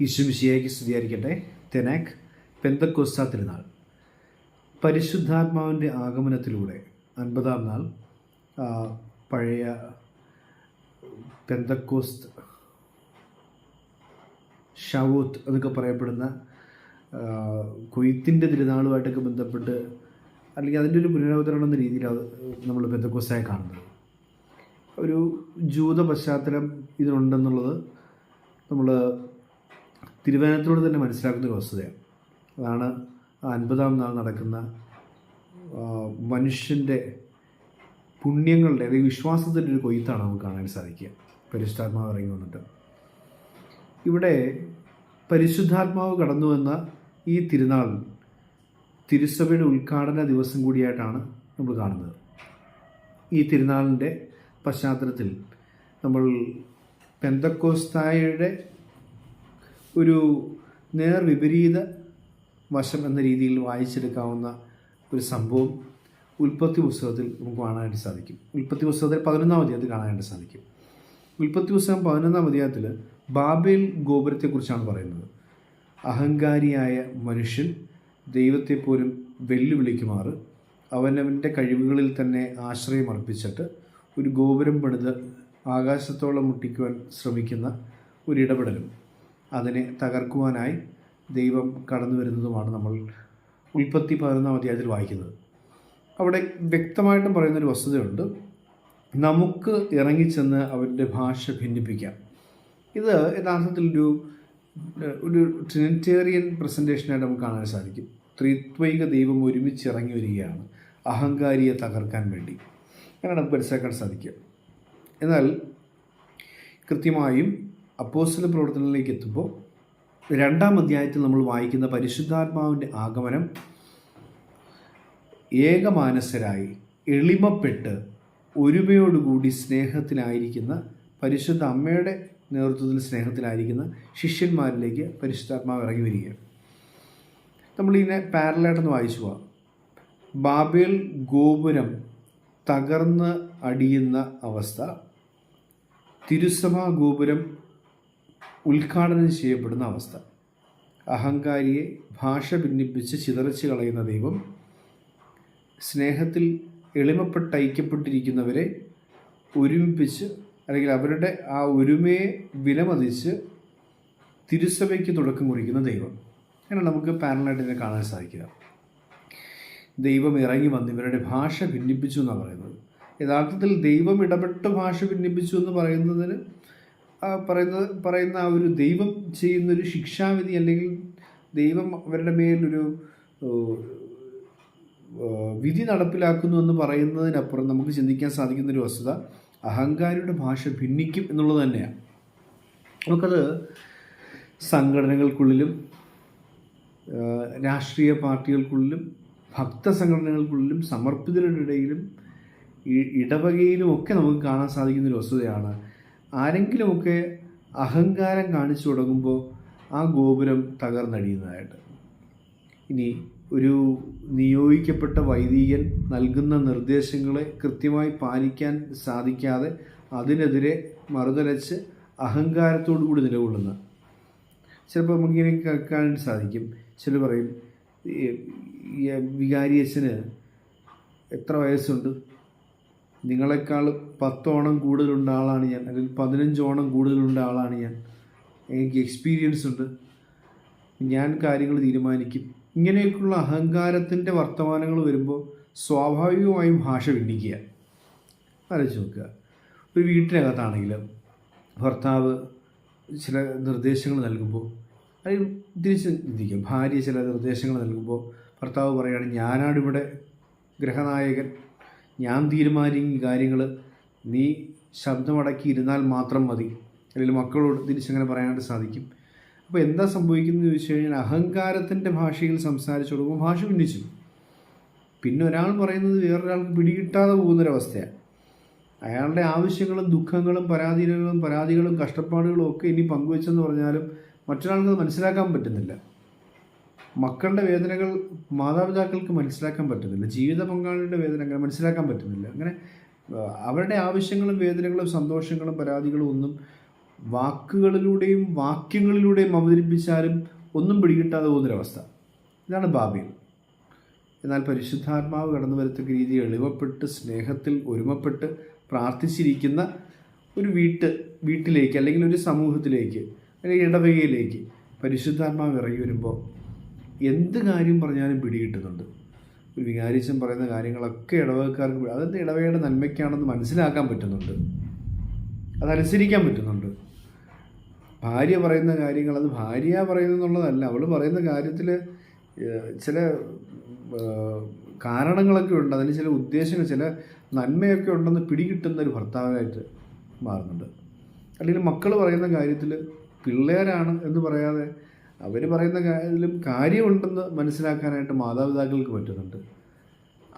ഈശുമിശിയായിക്ക് സ്തുതിയായിരിക്കട്ടെ. തെനാക് പെന്തക്കോസ്ത തിരുനാൾ. പരിശുദ്ധാത്മാവിന്റെ ആഗമനത്തിലൂടെ അൻപതാം നാൾ പഴയ പെന്തക്കോസ്ത് ഷവൂത്ത് എന്നൊക്കെ പറയപ്പെടുന്ന കൊയ്ത്തിന്റെ തിരുനാളുമായിട്ടൊക്കെ ബന്ധപ്പെട്ട് അല്ലെങ്കിൽ അതിന്റെ ഒരു പുനരവതരണം എന്ന രീതിയിലാണ് നമ്മൾ പെന്തക്കോസ്തായി കാണുന്നത്. ഒരു ജൂത പശ്ചാത്തലം ഇതിനുണ്ടെന്നുള്ളത് നമ്മൾ തിരുവനന്തപുരത്തോട് തന്നെ മനസ്സിലാക്കുന്ന ഒരു വസ്തുതയാണ്. അതാണ് അൻപതാം നാൾ നടക്കുന്ന മനുഷ്യന്റെ പുണ്യങ്ങളുടെ അല്ലെങ്കിൽ വിശ്വാസത്തിന്റെ ഒരു കൊയ്ത്താണ് നമുക്ക് കാണാൻ സാധിക്കുക. പരിശുദ്ധാത്മാവ് ഇറങ്ങി വന്നിട്ട്. ഇവിടെ പരിശുദ്ധാത്മാവ് കടന്നു വന്ന ഈ തിരുനാൾ തിരുസഭയുടെ ഉദ്ഘാടന ദിവസം കൂടിയായിട്ടാണ് നമ്മൾ കാണുന്നത്. ഈ തിരുനാളിന്റെ പശ്ചാത്തലത്തിൽ നമ്മൾ പെന്തക്കോസ്തായയുടെ ഒരു നേർ വിപരീത വശം എന്ന രീതിയിൽ വായിച്ചെടുക്കാവുന്ന ഒരു സംഭവം ഉൽപ്പത്തി പുസ്തകത്തിൽ നമുക്ക് കാണാനായിട്ട് സാധിക്കും. ഉൽപ്പത്തി പുസ്തകത്തിൽ പതിനൊന്നാം അധ്യായത്തിൽ കാണാനായിട്ട് സാധിക്കും. ഉൽപ്പത്തി പുസ്തകം പതിനൊന്നാം അധ്യായത്തിൽ ബാബേൽ ഗോപുരത്തെക്കുറിച്ചാണ് പറയുന്നത്. അഹങ്കാരിയായ മനുഷ്യൻ ദൈവത്തെ പോലും വെല്ലുവിളിക്കുമാറ്. അവനവന്റെ കഴിവുകളിൽ തന്നെ ആശ്രയം അർപ്പിച്ചിട്ട് ഒരു ഗോപുരം പണിത് ആകാശത്തോളം മുട്ടിക്കുവാൻ ശ്രമിക്കുന്ന ഒരു ഇടപെടലും. അതിനെ തകർക്കുവാനായി ദൈവം കടന്നു വരുന്നതുമാണ് നമ്മൾ ഉൽപ്പത്തി പതിനൊന്നാം അധ്യായത്തിൽ വായിക്കുന്നത്. അവിടെ വ്യക്തമായിട്ടും പറയുന്നൊരു വസ്തുതയുണ്ട്. നമുക്ക് ഇറങ്ങിച്ചെന്ന് അവരുടെ ഭാഷ ഭിന്നിപ്പിക്കാം. ഇത് യഥാർത്ഥത്തിൽ ഒരു ഒരു ട്രിനിറ്റേറിയൻ പ്രസന്റേഷനായിട്ട് നമുക്ക് കാണാൻ സാധിക്കും. ത്രിത്വൈക ദൈവം ഒരുമിച്ച് ഇറങ്ങി വരികയാണ് അഹങ്കാരിയെ തകർക്കാൻ വേണ്ടി. അങ്ങനെ നമുക്ക് മനസ്സിലാക്കാൻ സാധിക്കുക. എന്നാൽ കൃത്യമായും അപ്പോസ്തല പ്രവർത്തനങ്ങളിലേക്ക് എത്തുമ്പോൾ രണ്ടാം അധ്യായത്തിൽ നമ്മൾ വായിക്കുന്ന പരിശുദ്ധാത്മാവിന്റെ ആഗമനം ഏകമാനസരായി എളിമപ്പെട്ട് ഒരുമയോടുകൂടി സ്നേഹത്തിലായിരിക്കുന്ന പരിശുദ്ധ അമ്മയുടെ നേതൃത്വത്തിൽ സ്നേഹത്തിലായിരിക്കുന്ന ശിഷ്യന്മാരിലേക്ക് പരിശുദ്ധാത്മാവ് ഇറങ്ങി വരികയാണ്. നമ്മളിങ്ങനെ പാരലായിട്ടൊന്ന് വായിച്ചു പോവാം. ബാബേൽ ഗോപുരം തകർന്ന് അടിയുന്ന അവസ്ഥ തിരുസഭാ ഗോപുരം ഉദ്ഘാടനം ചെയ്യപ്പെടുന്ന അവസ്ഥ. അഹങ്കാരിയെ ഭാഷ ഭിന്നിപ്പിച്ച് ചിതറിച്ച് കളയുന്ന ദൈവം സ്നേഹത്തിൽ എളിമപ്പെട്ട് ഐക്യപ്പെട്ടിരിക്കുന്നവരെ ഒരുമിപ്പിച്ച് അല്ലെങ്കിൽ അവരുടെ ആ ഒരുമയെ വിലമതിച്ച് തിരുസഭയ്ക്ക് തുടക്കം കുറിക്കുന്ന ദൈവം. അങ്ങനെ നമുക്ക് പാരലായിട്ട് ഇതിനെ കാണാൻ സാധിക്കുക. ദൈവം ഇറങ്ങി വന്ന് ഇവരുടെ ഭാഷ ഭിന്നിപ്പിച്ചു എന്നാണ് പറയുന്നത്. യഥാർത്ഥത്തിൽ ദൈവം ഇടപെട്ട് ഭാഷ ഭിന്നിപ്പിച്ചു എന്ന് പറയുന്നതിന് പറയുന്നത് പറയുന്ന ആ ഒരു ദൈവം ചെയ്യുന്നൊരു ശിക്ഷാവിധി അല്ലെങ്കിൽ ദൈവം അവരുടെ മേലൊരു വിധി നടപ്പിലാക്കുന്നു എന്ന് പറയുന്നതിനപ്പുറം നമുക്ക് ചിന്തിക്കാൻ സാധിക്കുന്ന ഒരു വസ്തുത അഹങ്കാരിയുടെ ഭാഷ ഭിന്നിക്കും എന്നുള്ളത് തന്നെയാണ് നമുക്കത് സംഘടനകൾക്കുള്ളിലും രാഷ്ട്രീയ പാർട്ടികൾക്കുള്ളിലും ഭക്ത സംഘടനകൾക്കുള്ളിലും സമർപ്പിതരുടെ ഇടയിലും ഇടവകയിലും ഒക്കെ നമുക്ക് കാണാൻ സാധിക്കുന്ന ഒരു വസ്തുതയാണ് ആരെങ്കിലുമൊക്കെ അഹങ്കാരം കാണിച്ചു തുടങ്ങുമ്പോൾ ആ ഗോപുരം തകർന്നടിയുന്നതായിട്ട്. ഇനി ഒരു നിയോഗിക്കപ്പെട്ട വൈദികൻ നൽകുന്ന നിർദ്ദേശങ്ങളെ കൃത്യമായി പാലിക്കാൻ സാധിക്കാതെ അതിനെതിരെ മറുതലച്ച് അഹങ്കാരത്തോടു കൂടി നിലകൊള്ളുന്ന. ചിലപ്പോൾ നമുക്കിങ്ങനെ കേൾക്കാൻ സാധിക്കും. ചിലർ പറയും വികാരിയച്ഛന് എത്ര വയസ്സുണ്ട്? നിങ്ങളെക്കാൾ പത്തോണം കൂടുതലുണ്ട ആളാണ് ഞാൻ. അല്ലെങ്കിൽ പതിനഞ്ചോണം കൂടുതലുണ്ട ആളാണ് ഞാൻ. എനിക്ക് എക്സ്പീരിയൻസ് ഉണ്ട്. ഞാൻ കാര്യങ്ങൾ തീരുമാനിക്കും. ഇങ്ങനെയൊക്കെയുള്ള അഹങ്കാരത്തിന്റെ വർത്തമാനങ്ങൾ വരുമ്പോൾ സ്വാഭാവികമായും ഭാഷ ഭിന്നിക്കുക. ആലോചിച്ച് നോക്കുക. ഒരു വീട്ടിനകത്താണെങ്കിലും ഭർത്താവ് ചില നിർദ്ദേശങ്ങൾ നൽകുമ്പോൾ അല്ലെങ്കിൽ തിരിച്ച് ചിന്തിക്കുക. ഭാര്യ ചില നിർദ്ദേശങ്ങൾ നൽകുമ്പോൾ ഭർത്താവ് പറയുകയാണ് ഞാനാണിവിടെ ഗ്രഹനായകൻ. ഞാൻ തീരുമാനിക്കും കാര്യങ്ങൾ. നീ ശബ്ദമടക്കി ഇരുന്നാൽ മാത്രം മതി. അല്ലെങ്കിൽ മക്കളോട് തിരിച്ചങ്ങനെ പറയാനായിട്ട് സാധിക്കും. അപ്പോൾ എന്താ സംഭവിക്കുന്നത് ചോദിച്ചു കഴിഞ്ഞാൽ അഹങ്കാരത്തിന്റെ ഭാഷയിൽ സംസാരിച്ചു കൊടുക്കുമ്പോൾ ഭാഷ ഭിന്നിച്ചു. പിന്നെ ഒരാൾ പറയുന്നത് വേറൊരാൾക്ക് പിടികിട്ടാതെ പോകുന്നൊരവസ്ഥയാണ്. അയാളുടെ ആവശ്യങ്ങളും ദുഃഖങ്ങളും പരാതികളും പരാതികളും കഷ്ടപ്പാടുകളും ഒക്കെ ഇനി പങ്കുവെച്ചെന്ന് പറഞ്ഞാലും മറ്റൊരാൾക്ക് മനസ്സിലാക്കാൻ പറ്റുന്നില്ല. മക്കളുടെ വേദനകൾ മാതാപിതാക്കൾക്ക് മനസ്സിലാക്കാൻ പറ്റുന്നില്ല. ജീവിത പങ്കാളിയുടെ വേദന അങ്ങനെ മനസ്സിലാക്കാൻ പറ്റുന്നില്ല. അങ്ങനെ അവരുടെ ആവശ്യങ്ങളും വേദനകളും സന്തോഷങ്ങളും പരാതികളും ഒന്നും വാക്കുകളിലൂടെയും വാക്യങ്ങളിലൂടെയും അവതരിപ്പിച്ചാലും ഒന്നും പിടികിട്ടാതെ പോകുന്നൊരവസ്ഥ. ഇതാണ് ബാബേൽ എന്നാൽ പരിശുദ്ധാത്മാവ് കടന്നു വരത്തക്ക രീതി എളിവപ്പെട്ട് സ്നേഹത്തിൽ ഒരുമപ്പെട്ട് പ്രാർത്ഥിച്ചിരിക്കുന്ന ഒരു വീട്ട് വീട്ടിലേക്ക് അല്ലെങ്കിൽ ഒരു സമൂഹത്തിലേക്ക് അല്ലെങ്കിൽ ഇടവകയിലേക്ക് പരിശുദ്ധാത്മാവ് ഇറങ്ങി വരുമ്പോൾ എന്ത് കാര്യം പറഞ്ഞാലും പിടികിട്ടുന്നുണ്ട്. ഒരു വികാരിച്ചൻ പറയുന്ന കാര്യങ്ങളൊക്കെ ഇടവകക്കാർക്ക് അതെന്ത് ഇടവകയുടെ നന്മയ്ക്കാണെന്ന് മനസ്സിലാക്കാൻ പറ്റുന്നുണ്ട്. അതനുസരിക്കാൻ പറ്റുന്നുണ്ട്. ഭാര്യ പറയുന്ന കാര്യങ്ങൾ അത് ഭാര്യ പറയുന്നതെന്നുള്ളതല്ല. അവൾ പറയുന്ന കാര്യത്തിൽ ചില കാരണങ്ങളൊക്കെ ഉണ്ട്. അതിന് ചില ഉദ്ദേശങ്ങൾ ചില നന്മയൊക്കെ ഉണ്ടെന്ന് പിടികിട്ടുന്ന ഒരു ഭർത്താവായിട്ട് മാറുന്നുണ്ട്. അല്ലെങ്കിൽ മക്കൾ പറയുന്ന കാര്യത്തിൽ പിള്ളേരാണ് എന്ന് പറയാതെ അവർ പറയുന്ന കാര്യത്തിലും കാര്യമുണ്ടെന്ന് മനസ്സിലാക്കാനായിട്ട് മാതാപിതാക്കൾക്ക് പറ്റുന്നുണ്ട്.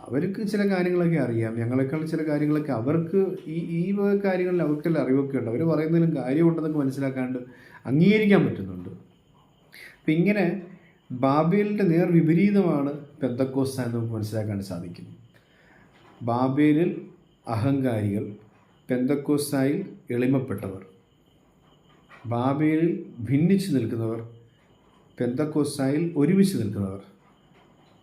അവർക്ക് ചില കാര്യങ്ങളൊക്കെ അറിയാം. ഞങ്ങളെക്കാൾ ചില കാര്യങ്ങളൊക്കെ അവർക്ക് ഈ ഈ കാര്യങ്ങളിൽ അവർക്കെല്ലാം അറിവൊക്കെ ഉണ്ട്. അവർ പറയുന്നതിലും കാര്യമുണ്ടെന്നൊക്കെ മനസ്സിലാക്കാണ്ട് അംഗീകരിക്കാൻ പറ്റുന്നുണ്ട്. അപ്പം ഇങ്ങനെ ബാബേലിന്റെ നേർ വിപരീതമാണ് പെന്തക്കോസ്ത എന്ന് നമുക്ക് മനസ്സിലാക്കാൻ സാധിക്കും. ബാബേലിൽ അഹങ്കാരികൾ പെന്തക്കോസ്തായിൽ എളിമപ്പെട്ടവർ ബാബേലിൽ ഭിന്നിച്ചു നിൽക്കുന്നവർ പെന്തക്കോസ്തായിൽ ഒരുമിച്ച് നിൽക്കുന്നവർ.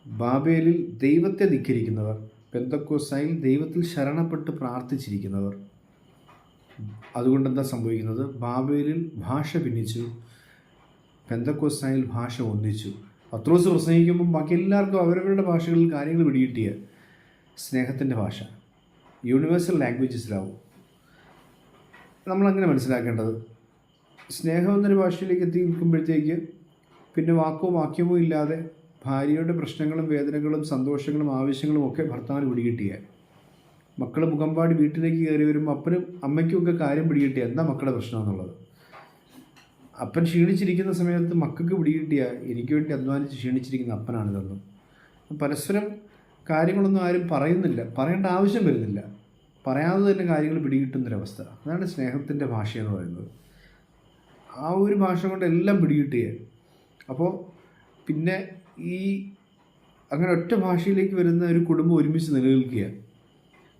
ബാബേലിൽ ദൈവത്തെ ധിക്കരിക്കുന്നവർ. പെന്തക്കോസായിൽ ദൈവത്തിൽ ശരണപ്പെട്ട് പ്രാർത്ഥിച്ചിരിക്കുന്നവർ. അതുകൊണ്ട് എന്താ സംഭവിക്കുന്നത്? ബാബേലിൽ ഭാഷ ഭിന്നിച്ചു. പെന്തക്കോസായിൽ ഭാഷ ഒന്നിച്ചു. പത്രോസ് പ്രസംഗിക്കുമ്പം ബാക്കി എല്ലാവർക്കും അവരവരുടെ ഭാഷകളിൽ കാര്യങ്ങൾ പിടികിട്ടിയ സ്നേഹത്തിന്റെ ഭാഷ. യൂണിവേഴ്സൽ ലാംഗ്വേജസിലാവും. നമ്മളങ്ങനെ മനസ്സിലാക്കേണ്ടത് സ്നേഹം എന്നൊരു ഭാഷയിലേക്ക് എത്തി നിൽക്കുമ്പോഴത്തേക്ക് പിന്നെ വാക്കോ വാക്യമോ ഇല്ലാതെ ഭാര്യയുടെ പ്രശ്നങ്ങളും വേദനകളും സന്തോഷങ്ങളും ആവശ്യങ്ങളും ഒക്കെ ഭർത്താവിന് പിടികിട്ടിയ. മക്കൾ മുഖംപാടി വീട്ടിലേക്ക് കയറി വരുമ്പോൾ അപ്പനും അമ്മയ്ക്കും ഒക്കെ കാര്യം പിടികിട്ടിയ. എന്താ മക്കളുടെ പ്രശ്നം എന്നുള്ളത്? അപ്പൻ ക്ഷീണിച്ചിരിക്കുന്ന സമയത്ത് മക്കൾക്ക് പിടികിട്ടിയ എനിക്ക് വേണ്ടി അധ്വാനിച്ച് ക്ഷീണിച്ചിരിക്കുന്ന അപ്പനാണിതെന്നും. പരസ്പരം കാര്യങ്ങളൊന്നും ആരും പറയുന്നില്ല. പറയേണ്ട ആവശ്യം വരുന്നില്ല. പറയാതെ തന്നെ കാര്യങ്ങൾ പിടികിട്ടുന്നൊരവസ്ഥ. അതാണ് സ്നേഹത്തിന്റെ ഭാഷ എന്ന് പറയുന്നത്. ആ ഒരു ഭാഷ കൊണ്ട് എല്ലാം പിടികിട്ടിയേ. അപ്പോൾ പിന്നെ ഈ അങ്ങനെ ഒറ്റ ഭാഷയിലേക്ക് വരുന്ന ഒരു കുടുംബം ഒരുമിച്ച് നിലനിൽക്കുക.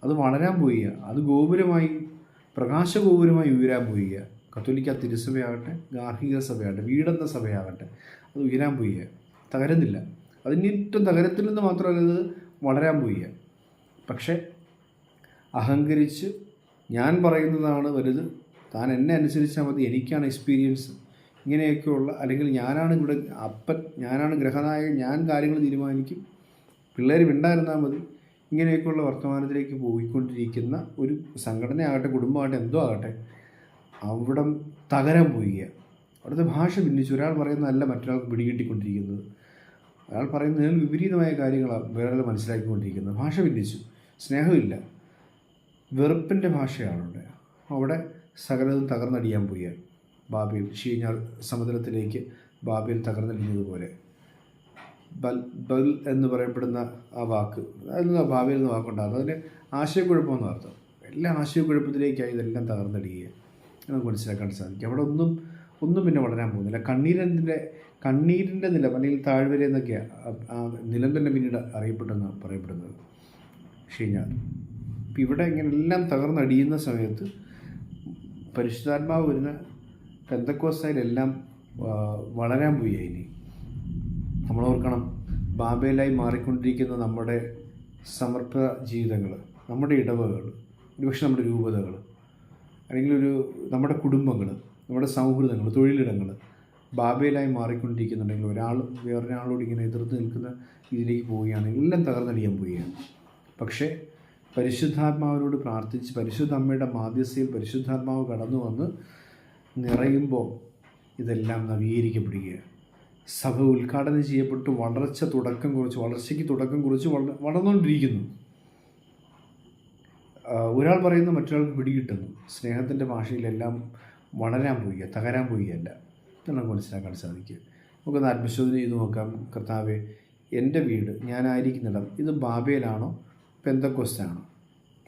അത് വളരാൻ പോവുക. അത് ഗോപുരമായി പ്രകാശഗോപുരമായി ഉയരാൻ പോവുക. കത്തോലിക്ക തിരുസഭയാകട്ടെ ഗാർഹിക സഭയാകട്ടെ വീടെന്ന സഭയാകട്ടെ അത് ഉയരാൻ പോവുക. തകരുന്നില്ല. അതിന് ഏറ്റവും നിന്ന് മാത്രമല്ല അത് വളരാൻ പോവുക. പക്ഷേ അഹങ്കരിച്ച് ഞാൻ പറയുന്നതാണ് വലുത്. താൻ എന്നെ അനുസരിച്ചാൽ മതി. എനിക്കാണ് എക്സ്പീരിയൻസ് ഇങ്ങനെയൊക്കെയുള്ള അല്ലെങ്കിൽ ഞാനാണ് ഇവിടെ അപ്പൻ ഞാനാണ് ഗ്രഹനായകൻ ഞാൻ കാര്യങ്ങൾ തീരുമാനിക്കും. പിള്ളേർ മിണ്ടായിരുന്നാൽ മതി. ഇങ്ങനെയൊക്കെയുള്ള വർത്തമാനത്തിലേക്ക് പോയിക്കൊണ്ടിരിക്കുന്ന ഒരു സംഘടനയാകട്ടെ കുടുംബമാകട്ടെ എന്തോ ആകട്ടെ അവിടം തകരാൻ പോവുക അവിടുത്തെ ഭാഷ ഭിന്നിച്ചു. ഒരാൾ പറയുന്നതല്ല മറ്റൊരാൾക്ക് പിടികിട്ടിക്കൊണ്ടിരിക്കുന്നത്. അയാൾ പറയുന്നതിൽ വിപരീതമായ കാര്യങ്ങളാണ് വേറെ മനസ്സിലാക്കിക്കൊണ്ടിരിക്കുന്നത്. ഭാഷ ഭിന്നിച്ചു. സ്നേഹമില്ല. വെറുപ്പിന്റെ ഭാഷയാണ് അവിടെ. സകലതും തകർന്നടിയാൻ പോയ ബാബയിൽ ഷീഞ്ഞാൾ സമുദ്രത്തിലേക്ക് ബാബയിൽ തകർന്നടിഞ്ഞതുപോലെ ബൽ ബൽ എന്ന് പറയപ്പെടുന്ന ആ വാക്ക് അതിൽ ബാബിൽ നിന്ന് വാക്കുണ്ടാകും. അതിന് ആശയക്കുഴപ്പമെന്ന് അർത്ഥം. എല്ലാ ആശയക്കുഴപ്പത്തിലേക്കായി ഇതെല്ലാം തകർന്നടിയുക നമുക്ക് മനസ്സിലാക്കാൻ സാധിക്കും. അവിടെ ഒന്നും ഒന്നും പിന്നെ വളരാൻ പോകുന്നില്ല. കണ്ണീരന്റെ കണ്ണീരിന്റെ നിലം അല്ലെങ്കിൽ താഴ്വര എന്നൊക്കെയാണ് ആ നിലം തന്നെ പിന്നീട് അറിയപ്പെട്ടെന്ന് പറയപ്പെടുന്നത്. ഷീഞ്ഞാൽ ഇപ്പം ഇവിടെ ഇങ്ങനെ എല്ലാം തകർന്നടിയുന്ന സമയത്ത് പരിശുദ്ധാത്മാവ് വരുന്ന പെന്തക്കോസ്തയിലെല്ലാം വളരാൻ പോയി ഇനി. നമ്മൾ ഓർക്കണം ബാബയിലായി മാറിക്കൊണ്ടിരിക്കുന്ന നമ്മുടെ സമർപ്പിത ജീവിതങ്ങൾ നമ്മുടെ ഇടവകൾ ഒരുപക്ഷെ നമ്മുടെ രൂപതകൾ അല്ലെങ്കിൽ ഒരു നമ്മുടെ കുടുംബങ്ങൾ നമ്മുടെ സൗഹൃദങ്ങൾ തൊഴിലിടങ്ങൾ ബാബയിലായി മാറിക്കൊണ്ടിരിക്കുന്നുണ്ടെങ്കിൽ ഒരാൾ വേറൊരാളോട് ഇങ്ങനെ എതിർത്ത് നിൽക്കുന്ന ഇതിലേക്ക് പോവുകയാണെങ്കിൽ എല്ലാം തകർന്നടിയാൻ പോവുകയാണ്. പക്ഷേ പരിശുദ്ധാത്മാവിനോട് പ്രാർത്ഥിച്ച് പരിശുദ്ധ അമ്മയുടെ മാധ്യസ്ഥയിൽ പരിശുദ്ധാത്മാവ് കടന്നു വന്ന് നിറയുമ്പോൾ ഇതെല്ലാം നവീകരിക്കപ്പെടുകയാണ്. സഭ ഉദ്ഘാടനം ചെയ്യപ്പെട്ട് വളർച്ച തുടക്കം കുറിച്ച് വളർച്ചയ്ക്ക് തുടക്കം കുറിച്ച് വള വളർന്നുകൊണ്ടിരിക്കുന്നു. ഒരാൾ പറയുന്ന മറ്റൊരാൾക്ക് പിടികിട്ടുന്നു. സ്നേഹത്തിന്റെ ഭാഷയിലെല്ലാം വളരാൻ പോയി തകരാൻ പോയില്ല നമുക്ക് മനസ്സിലാക്കാൻ സാധിക്കുക. നമുക്കൊന്ന് ആത്മശോധന ചെയ്ത് നോക്കാം. കർത്താവെ എന്റെ വീട് ഞാനായിരിക്കുന്നിടം ഇത് ബാബേലാണോ പെന്തക്കോസ്റ്റാണോ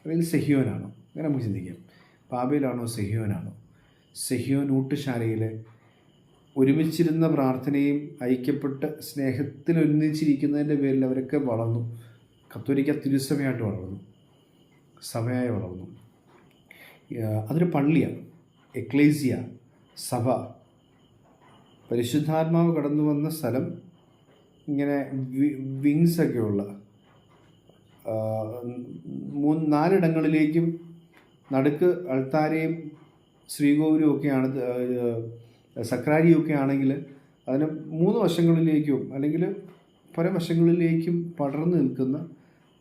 അല്ലെങ്കിൽ സെഹിയോനാണോ? അങ്ങനെ നമുക്ക് ചിന്തിക്കാം. ബാബേലാണോ സെഹിയോനാണോ? സെഹിയോൻ ഊട്ടുശാലയിലെ ഒരുമിച്ചിരുന്ന പ്രാർത്ഥനയും ഐക്യപ്പെട്ട് സ്നേഹത്തിൽ ഒന്നിച്ചിരിക്കുന്നതിന്റെ പേരിൽ അവരൊക്കെ വളർന്നു. കത്തോലിക്ക തിരുസഭയായിട്ട് വളർന്നു. സഭയായി വളർന്നു. അതൊരു പള്ളിയാണ് എക്ലേസിയ സഭ. പരിശുദ്ധാത്മാവ് കടന്നു വന്ന സ്ഥലം. ഇങ്ങനെ വിങ്സ് ഒക്കെ ഉള്ള ആ, മൂന്ന് നാലിടങ്ങളിലേക്കും നടുക്ക് അൾത്താരയും ശ്രീകോവിലും ഒക്കെയാണ് സക്രാരിയും ഒക്കെ ആണെങ്കിൽ അതിന് മൂന്ന് വശങ്ങളിലേക്കും അല്ലെങ്കിൽ പല വശങ്ങളിലേക്കും പടർന്നു നിൽക്കുന്ന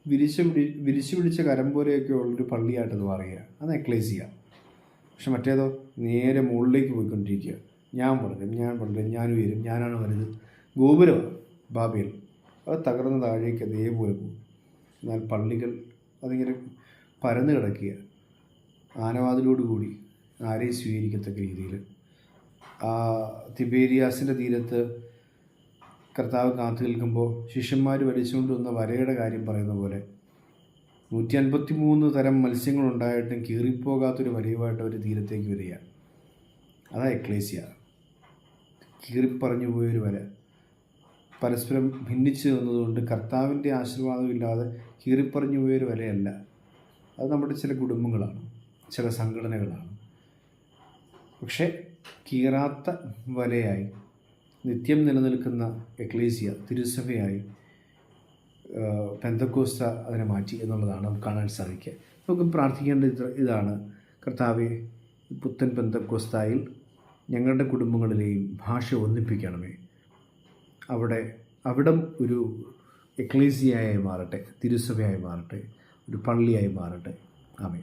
വിരിച്ച് പിടി വിരിച്ചു പിടിച്ച കരമ്പോലെയൊക്കെ ഉള്ളൊരു പള്ളിയായിട്ടത് പറയുക അത് എക്ലേസിയ. പക്ഷെ മറ്റേതോ നേരെ മുകളിലേക്ക് പോയിക്കൊണ്ടിരിക്കുക. ഞാൻ വളരും ഞാൻ വളരും ഞാൻ ഉയരും ഞാനാണ് വലുത്. ഗോപുരമാണ് ബാബേൽ. അത് തകർന്ന താഴേക്ക് അതേപോലെ പോകും എന്നാൽ പള്ളികൾ അതിങ്ങനെ പരന്നു കിടക്കുക. ആനവാതിലോടുകൂടി. ആരെയും സ്വീകരിക്കത്തക്ക രീതിയിൽ. തിബേരിയാസിന്റെ തീരത്ത് കർത്താവ് കാത്തു നിൽക്കുമ്പോൾ ശിഷ്യന്മാർ വലിച്ചുകൊണ്ട് വന്ന വരയുടെ കാര്യം പറയുന്ന പോലെ നൂറ്റി അൻപത്തി മൂന്ന് തരം മത്സ്യങ്ങളുണ്ടായിട്ടും കീറിപ്പോകാത്തൊരു വലയുമായിട്ട് അവർ തീരത്തേക്ക് വരിക. അതാ എക്ലേസിയ. കീറിപ്പറഞ്ഞു പോയൊരു വര. പരസ്പരം ഭിന്നിച്ച് നിന്നതുകൊണ്ട് കർത്താവിന്റെ ആശീർവാദമില്ലാതെ കീറിപ്പറഞ്ഞു പോയൊരു വരയല്ല. അത് നമ്മുടെ ചില കുടുംബങ്ങളാണ് ചില സംഘടനകളാണ്. പക്ഷേ കീറാത്ത വലയായി നിത്യം നിലനിൽക്കുന്ന എക്ലേസിയ തിരുസഭയായി പെന്തക്കോസ്ത അതിനെ മാറ്റി എന്നുള്ളതാണ് നമുക്ക് കാണാൻ സാധിക്കുക. നമുക്ക് പ്രാർത്ഥിക്കേണ്ട ഇതാണ്. കർത്താവെ പുത്തൻ പെന്തക്കോസ്തായിൽ ഞങ്ങളുടെ കുടുംബങ്ങളിലെയും ഭാഷ ഒന്നിപ്പിക്കണമേ. അവിടെ അവിടം ഒരു എക്ലേസിയായി മാറട്ടെ തിരുസഭയായി മാറട്ടെ ഒരു പള്ളിയായി മാറട്ടെ. ആമേ